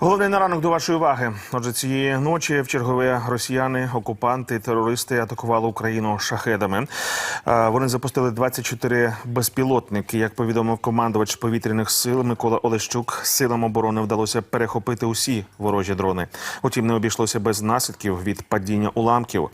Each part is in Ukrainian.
Головний на ранок до вашої уваги. Отже, цієї ночі в чергове росіяни, окупанти, терористи атакували Україну шахедами. Е, Вони запустили 24 безпілотники. Як повідомив командувач повітряних сил Микола Олещук, силам оборони вдалося перехопити усі ворожі дрони. Утім, не обійшлося без наслідків від падіння уламків.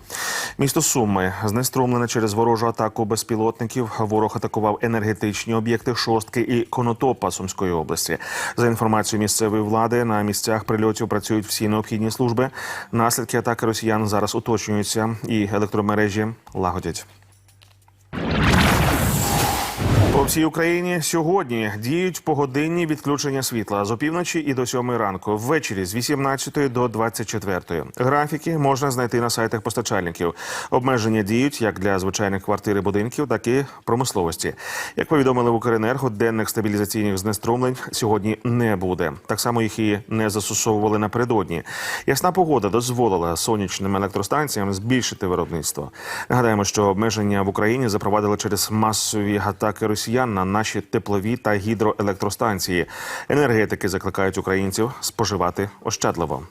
Місто Суми знеструмлене через ворожу атаку безпілотників. Ворог атакував енергетичні об'єкти шостки і конотопа Сумської області. За інформацією місцевої влади, на місцях прильотів працюють всі необхідні служби. Наслідки атаки росіян зараз уточнюються, і електромережі лагодять. По всій Україні сьогодні діють погодинні відключення світла з опівночі і до 7 ранку, ввечері з 18 до 24. Графіки можна знайти на сайтах постачальників. Обмеження діють як для звичайних квартир і будинків, так і промисловості. Як повідомили в Укренерго, денних стабілізаційних знеструмлень сьогодні не буде. Так само їх і не застосовували напередодні. Ясна погода дозволила сонячним електростанціям збільшити виробництво. Нагадаємо, що обмеження в Україні запровадили через масові атаки росіян на наші теплові та гідроелектростанції. Енергетики закликають українців споживати ощадливо.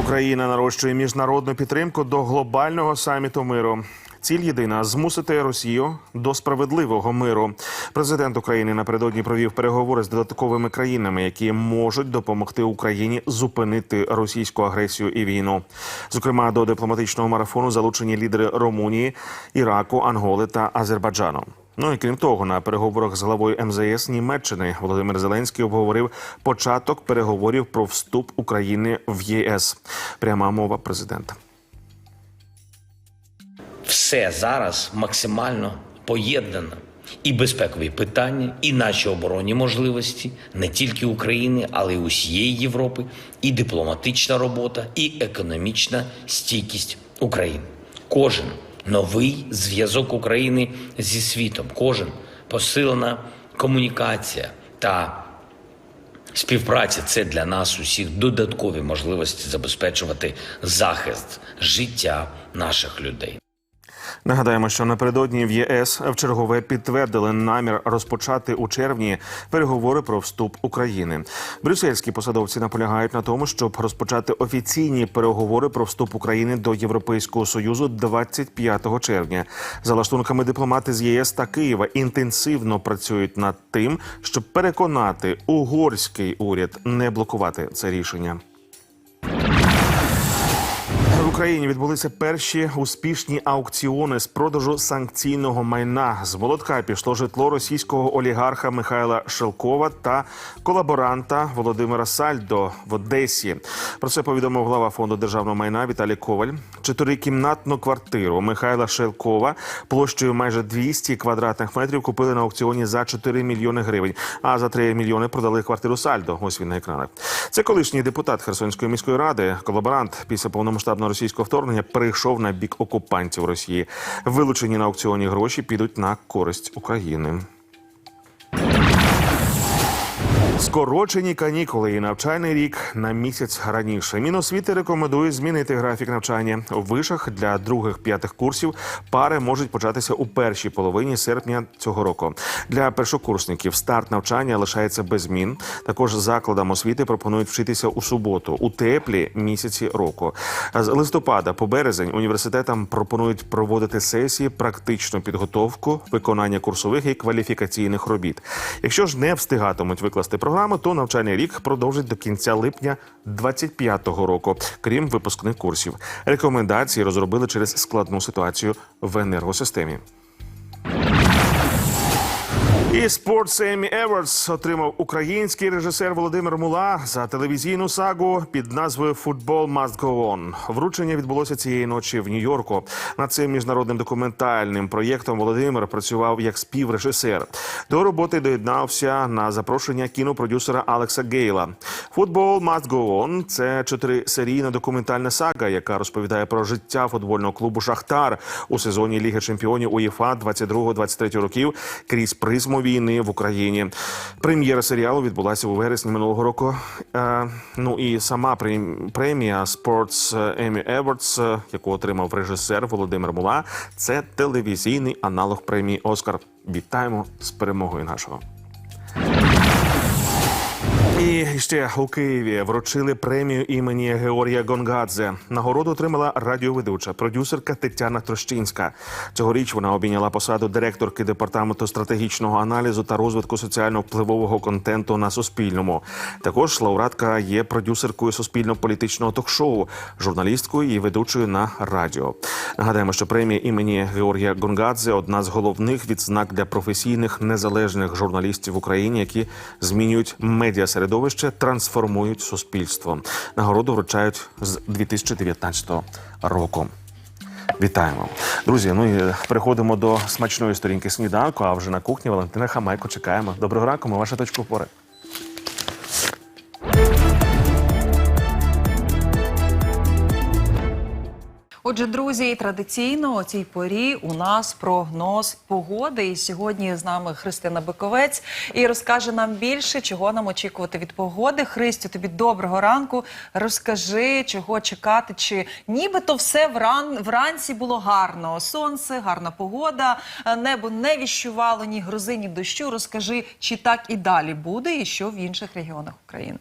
Україна нарощує міжнародну підтримку до глобального саміту миру. Ціль єдина змусити Росію до справедливого миру. Президент України напередодні провів переговори з додатковими країнами, які можуть допомогти Україні зупинити російську агресію і війну. Зокрема, до дипломатичного марафону залучені лідери Румунії, Іраку, Анголи та Азербайджану. Ну і крім того, на переговорах з главою МЗС Німеччини Володимир Зеленський обговорив початок переговорів про вступ України в ЄС. Пряма мова президента. Все зараз максимально поєднано. І безпекові питання, і наші оборонні можливості не тільки України, але й усієї Європи, і дипломатична робота, і економічна стійкість України. Кожен новий зв'язок України зі світом, кожен посилена комунікація та співпраця це для нас усіх додаткові можливості забезпечувати захист життя наших людей. Нагадаємо, що напередодні в ЄС в чергове підтвердили намір розпочати у червні переговори про вступ України. Брюссельські посадовці наполягають на тому, щоб розпочати офіційні переговори про вступ України до Європейського союзу 25 червня. За лаштунками дипломати з ЄС та Києва інтенсивно працюють над тим, щоб переконати угорський уряд не блокувати це рішення. Україні відбулися перші успішні аукціони з продажу санкційного майна. З молотка пішло житло російського олігарха Михайла Шелкова та колаборанта Володимира Сальдо в Одесі. Про це повідомив глава фонду державного майна Віталій Коваль. Чотирикімнатну квартиру Михайла Шелкова площею майже 200 квадратних метрів купили на аукціоні за 4 мільйони гривень. А за 3 мільйони продали квартиру Сальдо. Ось він на екранах. Це колишній депутат Херсонської міської ради, колаборант після повномасштабного російського вторгнення перейшов на бік окупантів Росії. Вилучені на аукціоні гроші підуть на користь України. Скорочені канікули і навчальний рік на місяць раніше. Міносвіти рекомендує змінити графік навчання у вишах для других п'ятих курсів. Пари можуть початися у першій половині серпня цього року. Для першокурсників старт навчання лишається без змін. Також закладам освіти пропонують вчитися у суботу у теплі місяці року. З листопада по березень університетам пропонують проводити сесії, практичну підготовку, виконання курсових і кваліфікаційних робіт. Якщо ж не встигатимуть викласти програму, то навчальний рік продовжить до кінця липня 25-го року, крім випускних курсів. Рекомендації розробили через складну ситуацію в енергосистемі. І Sports Emmy Awards отримав український режисер Володимир Мула за телевізійну сагу під назвою Football Must Go On. Вручення відбулося цієї ночі в Нью-Йорку. Над цим міжнародним документальним проєктом Володимир працював як співрежисер. До роботи доєднався на запрошення кінопродюсера Алекса Гейла. Football Must Go On – це чотирисерійна документальна сага, яка розповідає про життя футбольного клубу Шахтар у сезоні Ліги Чемпіонів УЄФА 22-23 років крізь призму війни в Україні. Прем'єра серіалу відбулася у вересні минулого року. Е, ну і сама прем- премія Sports Emmy Awards, е, яку отримав режисер Володимир Мула, це телевізійний аналог премії Оскар. Вітаємо з перемогою нашого. І ще у Києві вручили премію імені Георгія Гонгадзе. Нагороду отримала радіоведуча, продюсерка Тетяна Трощинська. Цьогоріч вона обійняла посаду директорки департаменту стратегічного аналізу та розвитку соціально-впливового контенту на Суспільному. Також лауреатка є продюсеркою суспільно-політичного ток-шоу, журналісткою і ведучою на радіо. Нагадаємо, що премія імені Георгія Гонгадзе одна з головних відзнак для професійних незалежних журналістів в Україні, які змінюють медіасередовище, трансформують суспільство. Нагороду вручають з 2019 року. Вітаємо, друзі. Ну і переходимо до смачної сторінки сніданку. А вже на кухні Валентина Хамайко чекаємо. Доброго ранку. Ми ваша точка опори. Отже, друзі, традиційно о цій порі у нас прогноз погоди. І сьогодні з нами Христина Биковець і розкаже нам більше, чого нам очікувати від погоди. Христю, тобі доброго ранку. Розкажи, чого чекати, чи нібито все вран... вранці було гарно. Сонце, гарна погода, е, небо не віщувало ні грози, ні дощу. Розкажи, чи так і далі буде, і що в інших регіонах України.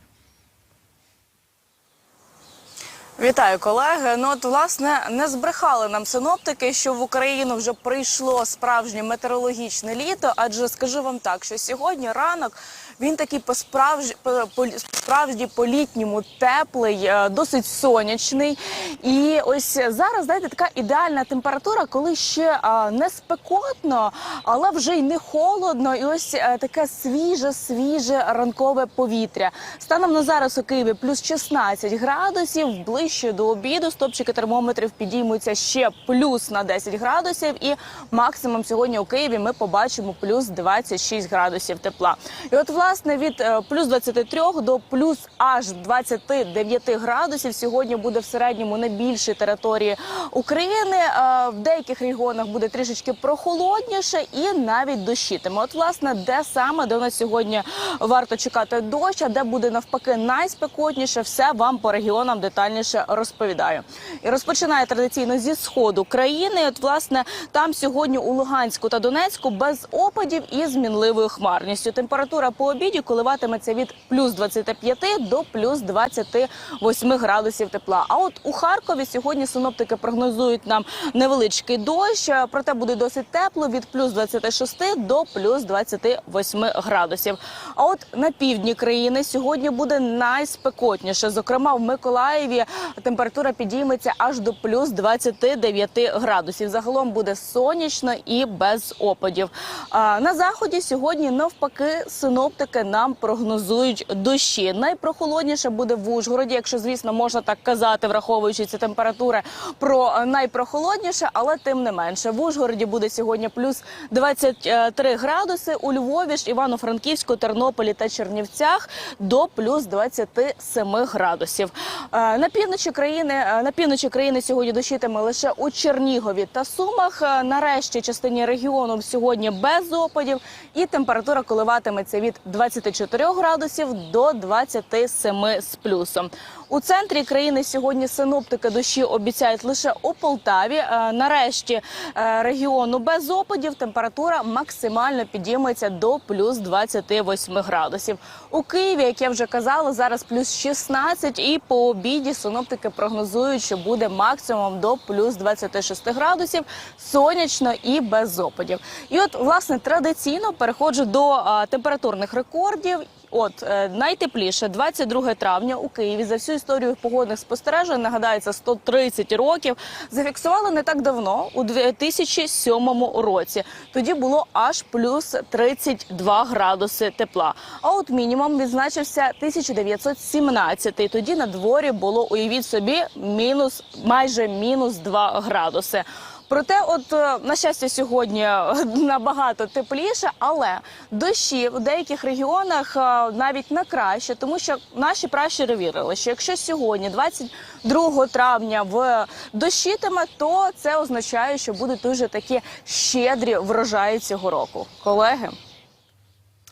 Вітаю, колеги. Ну от власне не збрехали нам синоптики, що в Україну вже прийшло справжнє метеорологічне літо. Адже скажу вам так, що сьогодні ранок він такий по справжні по справді по літньому теплий, е, досить сонячний. І ось зараз знаєте, така ідеальна температура, коли ще е, не спекотно, але вже й не холодно. І ось е, таке свіже, свіже ранкове повітря. Станом на зараз у Києві плюс 16 градусів. Ближче до обіду стопчики термометрів підіймуться ще плюс на 10 градусів. І максимум сьогодні у Києві ми побачимо плюс 26 градусів тепла. І от власне від е, плюс 23 до плюс аж 29 градусів сьогодні буде в середньому на більшій території України. Е, В деяких регіонах буде трішечки прохолодніше і навіть дощитиме. От власне, де саме де у нас сьогодні варто чекати дощ, а де буде навпаки найспекотніше, все вам по регіонам детальніше розповідаю. І розпочинає традиційно зі сходу країни. От власне там сьогодні у Луганську та Донецьку без опадів і з мінливою хмарністю. Температура по обіді коливатиметься від плюс 25 до плюс 28 градусів тепла. А от у Харкові сьогодні синоптики прогнозують нам невеличкий дощ, проте буде досить тепло від плюс 26 до плюс 28 градусів. А от на півдні країни сьогодні буде найспекотніше. Зокрема, в Миколаєві температура підійметься аж до плюс 29 градусів. Загалом буде сонячно і без опадів. А на заході сьогодні навпаки синоптики нам прогнозують дощі. Найпрохолодніше буде в Ужгороді, якщо звісно можна так казати, враховуючи ці температури про е, найпрохолодніше, але тим не менше. В Ужгороді буде сьогодні плюс 23 градуси. У Львові ж Івано-Франківську, Тернополі та Чернівцях до плюс 27 градусів. Е, На півночі країни е, на півночі країни сьогодні дощитиме лише у Чернігові та Сумах. Нарешті частині регіону сьогодні без опадів, і температура коливатиметься від 24 градусів до 27 з плюсом. У центрі країни сьогодні синоптики дощі обіцяють лише у Полтаві. Е, Нарешті е, регіону без опадів температура максимально підійметься до плюс 28 градусів. У Києві, як я вже казала, зараз плюс 16 і по обіді синоптики прогнозують, що буде максимум до плюс 26 градусів, сонячно і без опадів. І от власне традиційно переходжу до е, температурних рекордів. От е, найтепліше 22 травня у Києві за всю історію погодних спостережень нагадається 130 років. Зафіксували не так давно, у 2007 році. Тоді було аж плюс 32 градуси тепла. А от мінімум відзначився 1917. Тоді на дворі було уявіть собі мінус майже мінус 2 градуси. Проте, от е, на щастя, сьогодні е, набагато тепліше, але дощі в деяких регіонах е, навіть на краще, тому що наші пращури вірили, що якщо сьогодні, 22 травня, в дощитиме, то це означає, що будуть дуже такі щедрі врожаї цього року. Колеги.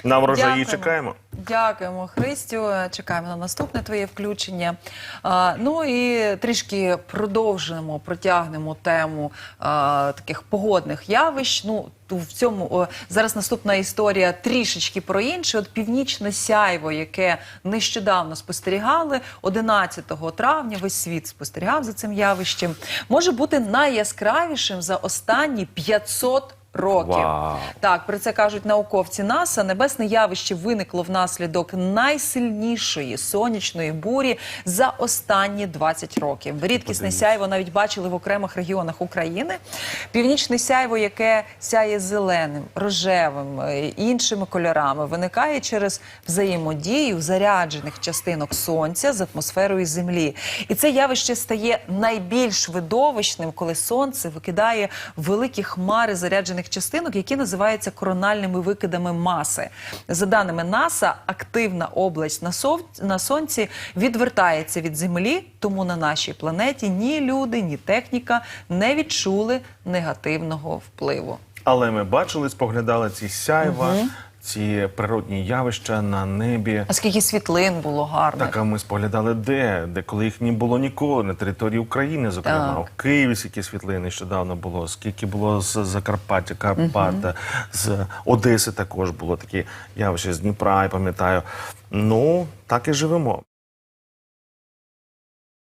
На врожаї Дякуємо. чекаємо. Дякуємо, Христю. Чекаємо на наступне твоє включення. А, ну і трішки продовжимо, протягнемо тему а, таких погодних явищ. Ну в цьому о, зараз наступна історія трішечки про інше. От північне сяйво, яке нещодавно спостерігали, 11 травня. Весь світ спостерігав за цим явищем. Може бути найяскравішим за останні 500 років. Вау. Так, про це кажуть науковці НАСА. Небесне явище виникло внаслідок найсильнішої сонячної бурі за останні 20 років. Рідкісне сяйво навіть бачили в окремих регіонах України. Північне сяйво, яке сяє зеленим, рожевим, е, іншими кольорами, виникає через взаємодію заряджених частинок сонця з атмосферою Землі. І це явище стає найбільш видовищним, коли сонце викидає великі хмари заряджених частинок, які називаються корональними викидами маси. За даними НАСА, активна область на, сов... на сонці відвертається від Землі, тому на нашій планеті ні люди, ні техніка не відчули негативного впливу. Але ми бачили, споглядали ці сяйва, ці природні явища на небі. А скільки світлин було гарно? Так, а ми споглядали де? Де коли їх не було ніколи на території України, зокрема Так. в Києві скільки світлин нещодавно було, скільки було з Закарпаття, Карпата, з Одеси також було такі явища з Дніпра, я пам'ятаю. Ну так і живемо.